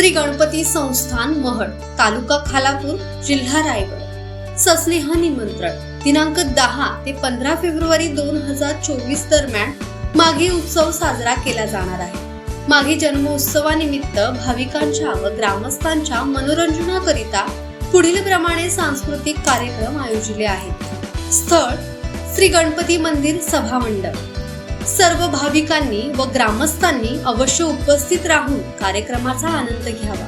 श्री गणपती संस्थान महड तालुका खालापूर जिल्हा रायगड. सस्नेह निमंत्रण दिनांक दहा ते पंधरा फेब्रुवारी दोन हजार चोवीस दरम्यान माघी उत्सव साजरा केला जाणार आहे. माघी जन्मोत्सवानिमित्त भाविकांच्या व ग्रामस्थांच्या मनोरंजनाकरिता पुढील प्रमाणे सांस्कृतिक कार्यक्रम आयोजिले आहेत. स्थळ श्री गणपती मंदिर सभामंडप. सर्व भाविकांनी व ग्रामस्थांनी अवश्य उपस्थित राहून कार्यक्रमाचा आनंद घ्यावा.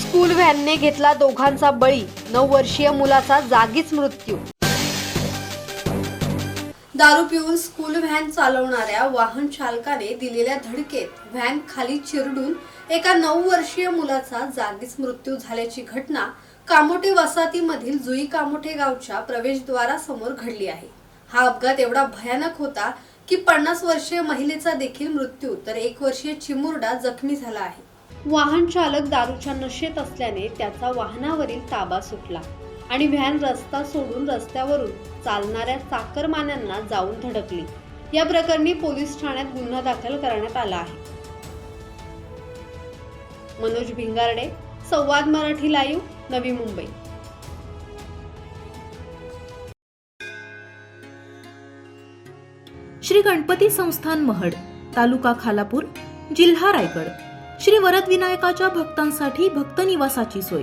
स्कूल व्हॅनने घेतला दोघांचा बळी. नऊ वर्षीय मुलाचा जागीच मृत्यू. दारू पिऊन स्कूल व्हॅन चालवणाऱ्या वाहन चालकाने दिलेल्या धडकेत व्हॅन खाली चिरडून एका नऊ वर्षीय मुलाचा जागीच मृत्यू झाल्याची घटना कामोटे वसाहतीमधील जुई कामोठे गावच्या प्रवेशद्वारासमोर घडली आहे. हा अपघात एवढा भयानक होता की पन्नास वर्षीय महिलेचा देखील मृत्यू तर एक वर्षीय चिमुरडा जखमी झाला आहे. वाहन चालक दारूच्या नशेत असल्याने त्याचा वाहनावरील ताबा सुटला. आणि व्हॅन रस्ता सोडून रस्त्यावरून चालणाऱ्या चाकरमान्यांना जाऊन धडकली. या प्रकरणी पोलीस ठाण्यात गुन्हा दाखल करण्यात आला आहे. मनोज भिंगारडे संवाद मराठी लाईव्ह नवी मुंबई. श्री गणपती संस्थान महड तालुका खालापूर जिल्हा रायगड. श्री वरद विनायकाच्या भक्तांसाठी भक्त निवासाची सोय.